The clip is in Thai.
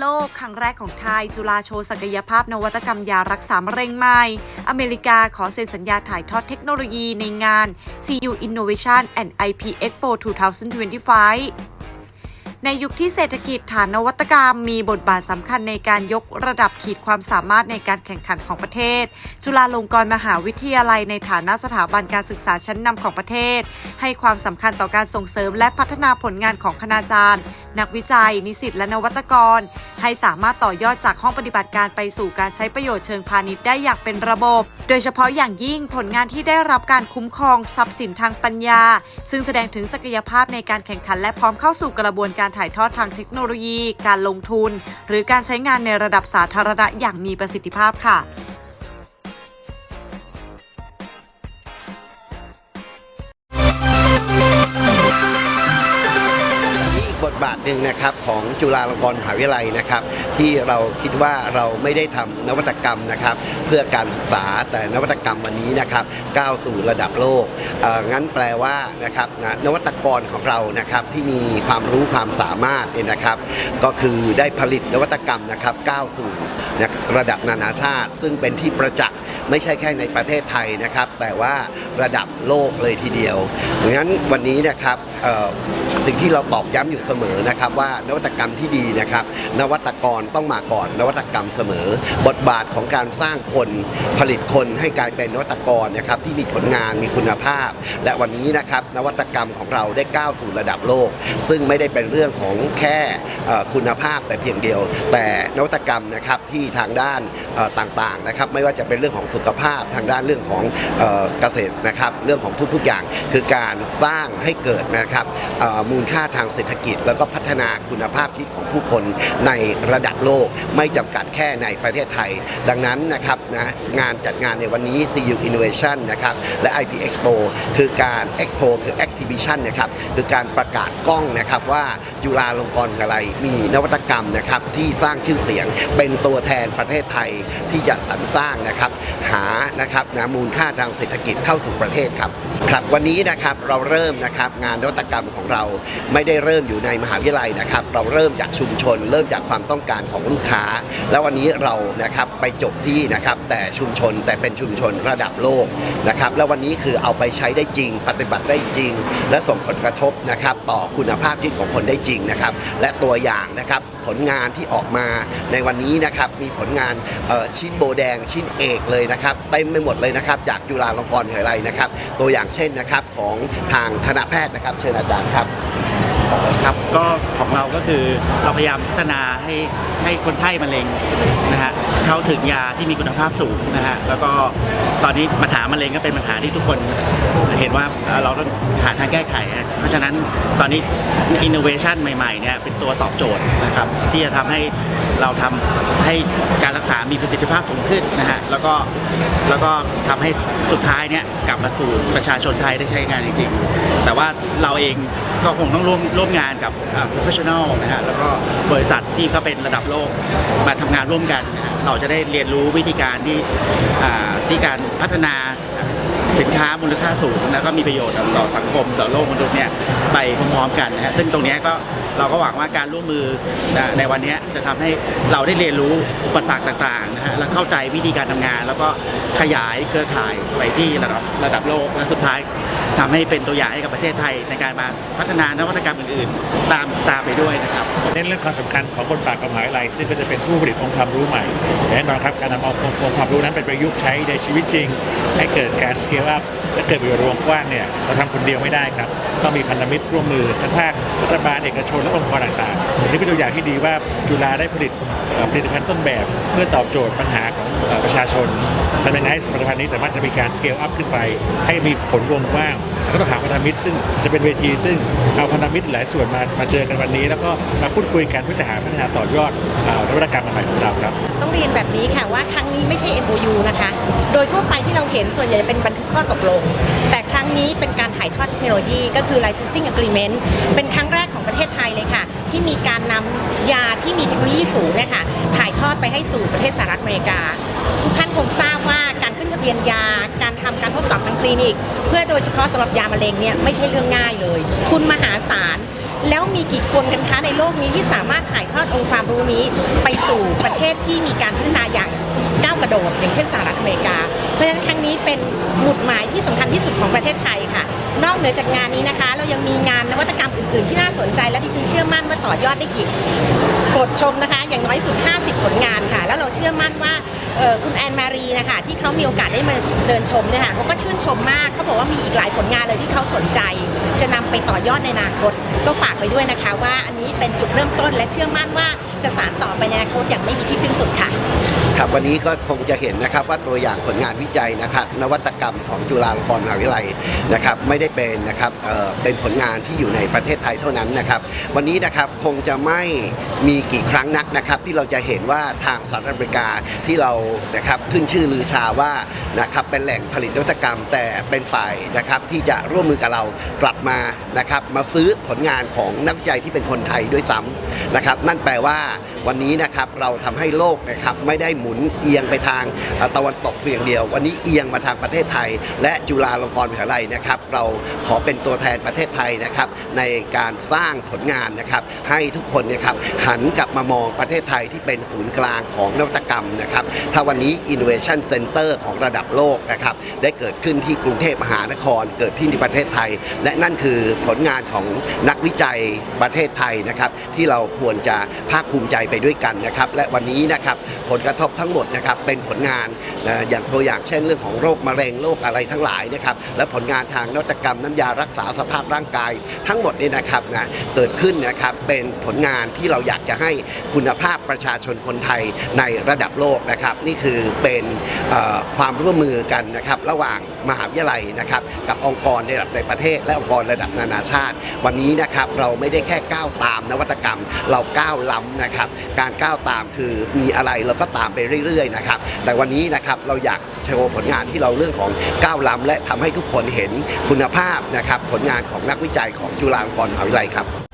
โลก ครั้งแรกของไทย จุฬาโชว์ศักยภาพนวัตกรรมยารักษามะเร็งใหม่ อเมริกาขอเซ็นสัญญาถ่ายทอดเทคโนโลยีในงาน CU Innovation and IP Expo 2025 ในยุคที่เศรษฐกิจฐานนวัตกรรม มีบทบาทสำคัญในการยกระดับขีดความสามารถในการแข่งขันของประเทศ จุฬาลงกรณ์มหาวิทยาลัยในฐานะสถาบันการศึกษาชั้นนำของประเทศ ให้ความสำคัญต่อการส่งเสริมและพัฒนาผลงานของคณาจารย์ นักวิจัย นิสิตและนวัตกร ให้สามารถต่อยอดจากห้องปฏิบัติการไปสู่การใช้ประโยชน์เชิงพาณิชย์ได้อย่างเป็นระบบ โดยเฉพาะอย่างยิ่งผลงานที่ได้รับการคุ้มครองทรัพย์สินทางปัญญา ซึ่งแสดงถึงศักยภาพในการแข่งขันและพร้อมเข้าสู่กระบวนการถ่ายทอดทางเทคโนโลยี การลงทุน หรือการใช้งานในระดับสาธารณะอย่างมีประสิทธิภาพค่ะ บาทหนึ่งนะครับของจุฬาลงกรณ์มหาวิทยาลัยนะครับ ที่เราคิดว่าเราไม่ได้ทำนวัตกรรมนะครับ เพื่อการศึกษาแต่นวัตกรรมวันนี้นะครับ ก้าวสู่ระดับโลกเอ่องั้นแปลว่านะครับนวัตกรของเรานะครับที่มีความรู้ความสามารถเนี่ยนะครับ ก็คือได้ผลิตนวัตกรรมนะครับก้าวสู่ระดับนานาชาติ ซึ่งเป็นที่ประจักษ์ไม่ใช่แค่ในประเทศไทยนะครับ แต่ว่าระดับโลกเลยทีเดียวงั้นวันนี้นะครับสิ่งที่เราตอกย้ำอยู่เสมอนะครับว่านวัตกรรมที่ดีนะครับ นวัตกรต้องมาก่อนนวัตกรรมเสมอ บทบาทของการสร้างคนผลิตคนให้กลายเป็นนวัตกรนะครับที่มีผลงานมีคุณภาพ และวันนี้นะครับนวัตกรรมของเราได้ก้าวสู่ระดับโลก ซึ่งไม่ได้เป็นเรื่องของแค่คุณภาพแต่เพียงเดียว แต่นวัตกรรมนะครับที่ทางด้านต่างๆนะครับไม่ว่าจะเป็นเรื่องของสุขภาพทางด้านเรื่องของเกษตรนะครับเรื่องของทุกๆอย่างคือการสร้างให้เกิดนะครับมูลค่าทางเศรษฐกิจแล้วก็พัฒนาคุณภาพชีวิตของผู้คนในระดับโลก ไม่จำกัดแค่ในประเทศไทย ดังนั้นนะครับนะงานจัดงานในวันนี้ CU Innovation นะครับและ IP Expo คือการ Expo คือ Exhibition นะครับคือการประกาศกล้องนะครับว่าจุฬาลงกรณ์มหาวิทยาลัยมีนวัตกรรมนะครับที่สร้างชื่อเสียงเป็นตัวแทนประเทศไทยที่จะสรรสร้างนะครับหานะครับนะมูลค่าทางเศรษฐกิจเข้าสู่ประเทศครับครับวันนี้นะครับเราเริ่มนะครับงานนวัตกรรมของเราไม่ได้เริ่มอยู่ในมหาวิทยาลัยนะครับ เราเริ่มจากชุมชน เริ่มจากความต้องการของลูกค้า แล้ววันนี้เรานะครับไปจบที่นะครับแต่ชุมชนแต่เป็นชุมชนระดับโลกนะครับแล้ววันนี้คือเอาไปใช้ได้จริง ปฏิบัติได้จริง และส่งผลกระทบนะครับต่อคุณภาพชีวิตของคนได้จริงนะครับและตัวอย่างนะครับผลงานที่ออกมาในวันนี้นะครับมีผลงานชิ้นโบแดงชิ้นเอกเลยนะครับเต็มไปหมดเลยนะครับจากจุฬาลงกรณ์มหาวิทยาลัยนะครับ ตัวอย่างเช่นนะครับของทางคณะแพทย์นะครับ เชิญอาจารย์ครับ ครับก็ของเราก็คือเราพยายามพัฒนาให้ให้คนไข้มะเร็งนะฮะเข้าถึงยาที่มีคุณภาพสูงนะฮะแล้วก็ตอนนี้ปัญหามะเร็งก็เป็นปัญหาที่ทุกคนเห็นว่าเราต้องหาทางแก้ไข เพราะฉะนั้นตอนนี้ innovation ใหม่ๆเนี่ยเป็นตัวตอบโจทย์นะครับที่จะทำให้เราทำให้การรักษามีประสิทธิภาพสูงขึ้นนะฮะแล้วก็แล้วก็ทำให้สุดท้ายเนี่ยกลับมาสู่ประชาชนไทยได้ใช้งานจริง แต่ว่าเราเองก็คงต้องร่วมร่วมงานกับอ่า professional นะฮะแล้วก็บริษัทที่เขาเป็นระดับโลกมาทำงานร่วมกันนะฮะเราจะได้เรียนรู้วิธีการที่อ่าที่การพัฒนาสินค้ามูลค่าสูงแล้วก็มีประโยชน์ต่อสังคมต่อโลกมนุษย์เนี่ยไปพร้อมๆกันนะฮะซึ่งตรงเนี้ยก็เราก็หวังว่าการร่วมมือนะในวันเนี้ยจะทำให้เราได้เรียนรู้อุปสรรคต่างๆนะฮะและเข้าใจวิธีการทำงาน แล้วก็ขยายเครือข่ายไปที่ระดับระดับโลกและสุดท้าย ทำให้เป็นตัวอย่างให้กับประเทศไทยในการมาพัฒนานวัตกรรมอื่นๆ ตามตามไปด้วยนะครับเน้นเรื่องความสำคัญของบทบาทของมหาวิทยาลัยซึ่งก็จะเป็นผู้ผลิตองค์ความรู้ใหม่แน่นอนครับการนำเอาองค์ความรู้นั้นไปประยุกต์ใช้ในชีวิตจริง ให้เกิดการสเกลอัพและเกิดประโยชน์รวมกว้างเนี่ยเราทำคนเดียวไม่ได้ครับต้องมีพันธมิตรร่วมมือทั้งภาครัฐบาลเอกชนและองค์กรต่างๆนี่เป็นตัวอย่างที่ดีว่าจุฬาได้ผลิตผลิตภัณฑ์ต้นแบบ เพื่อตอบโจทย์ปัญหาของ ประชาชนทำยังไงให้ผลิตภัณฑ์นี้สามารถจะมีการสเกลอัพขึ้นไป ให้มีผลวงกว้างแล้วก็ต้องหาพันธมิตรซึ่งจะเป็นเวทีซึ่งเอาพันธมิตรหลายส่วนมามาเจอกันวันนี้ แล้วก็มาพูดคุยกันเพื่อจะหาพัฒนาต่อยอดอ่อนวัตกรรมใหม่ของเราครับ ต้องเรียนแบบนี้ค่ะว่าครั้งนี้ไม่ใช่ MOU นะคะ โดยทั่วไปที่เราเห็นส่วนใหญ่เป็นบันทึกข้อตกลง แต่ครั้งนี้เป็นการถ่ายทอดเทคโนโลยี ก็คือ licensing agreement เป็นครั้งแรกของประเทศไทยเลยค่ะ มีการนำยาที่มีเทคโนโลยีสูงเนี่ยค่ะถ่ายทอดไปให้สู่ประเทศสหรัฐอเมริกา ทุกท่านคงทราบว่าการขึ้นทะเบียนยา การทำการทดสอบทางคลินิก เพื่อโดยเฉพาะสำหรับยามะเร็งเนี่ยไม่ใช่เรื่องง่ายเลยทุนมหาศาลแล้วมีกี่คนกันคะในโลกนี้ที่สามารถถ่ายทอดองค์ความรู้นี้ไปสู่ประเทศที่มีการพัฒนาอย่างก้าวกระโดดอย่างเช่นสหรัฐอเมริกา เพราะฉะนั้นครั้งนี้เป็นหมุดหมายที่สำคัญที่สุดของประเทศไทยค่ะ นอกเหนือจากงานนี้นะคะ เรายังมีงานนวัตกรรมอื่นๆ ที่น่าสนใจ และที่ฉันเชื่อมั่นว่าต่อยอดได้อีกโปรดชมนะคะ อย่างน้อยสุด 50 ผลงานค่ะ แล้วเราเชื่อมั่นว่าคุณแอนมารีนะคะที่เขามีโอกาสได้มาเดินชมเนี่ยค่ะเขาก็ชื่นชมมากเขาบอกว่ามีอีกหลายผลงานเลยที่เขาสนใจ จะนำไปต่อยอดในอนาคต ก็ฝากไปด้วยนะคะ ว่าอันนี้เป็นจุดเริ่มต้นและเชื่อมั่นว่าจะสานต่อไปในอนาคตอย่างไม่มีที่สิ้นสุดค่ะ ครับวันนี้ก็คงจะเห็นนะครับว่าตัวอย่างผลงานวิจัยนะครับนวัตกรรมของจุฬาลงกรณ์มหาวิทยาลัยนะครับไม่ได้เป็นนะครับเอ่อเป็นผลงานที่อยู่ในประเทศไทยเท่านั้นนะครับ วันนี้นะครับคงจะไม่มีกี่ครั้งนักนะครับ ที่เราจะเห็นว่าทางสหรัฐอเมริกาที่เรานะครับขึ้นชื่อลือชาว่านะครับเป็นแหล่งผลิตนวัตกรรม แต่เป็นฝ่ายนะครับที่จะร่วมมือกับเรากลับมานะครับมาซื้อผลงานของนักวิจัยที่เป็นคนไทยด้วยซ้ำนะครับ นั่นแปลว่าวันนี้นะครับเราทำให้โลกนะครับไม่ได้หมุนเอียงไปทางตะวันตกเพียงเดียว วันนี้เอียงมาทางประเทศไทย และจุฬาลงกรณ์มหาวิทยาลัยนะครับ เราขอเป็นตัวแทนประเทศไทยนะครับในการสร้างผลงานนะครับ ให้ทุกคนนะครับหันกลับมามองประเทศไทยที่เป็นศูนย์กลางของนวัตกรรมนะครับถ้าวันนี้ Innovation Center ของระดับโลกนะครับได้เกิดขึ้นที่กรุงเทพมหานคร เกิดที่ในประเทศไทย และนั่นคือผลงานของนักวิจัยประเทศไทยนะครับ ที่เราควรจะภาคภูมิใจไปด้วยกันนะครับ และวันนี้นะครับผลกระทบทั้งหมดนะครับเป็นผลงานนะอย่างตัวอย่างเช่นเรื่องของโรคมะเร็งโรคอะไรทั้งหลายนะครับและผลงานทางนวัตกรรมน้ำยารักษาสภาพร่างกาย ทั้งหมดนี่นะครับนะเกิดขึ้นนะครับเป็นผลงานที่เราอยากจะให้คุณภาพประชาชนคนไทยในระดับโลกนะครับ นี่คือเป็นความร่วมมือกันนะครับระหว่างมหาวิทยาลัยนะครับกับองค์กรในระดับในประเทศ และองค์กรระดับนานาชาติ วันนี้นะครับเราไม่ได้แค่ก้าวตามนวัตกรรม เราก้าวล้ำนะครับ การก้าวตามคือมีอะไรเราก็ตามไปเรื่อยๆนะครับแต่วันนี้นะครับเราอยากโชว์ผลงานที่เราเรื่องของก้าวล้ำและทำให้ทุกคนเห็นคุณภาพนะครับผลงานของนักวิจัยของจุฬาลงกรณ์มหาวิทยาลัยครับ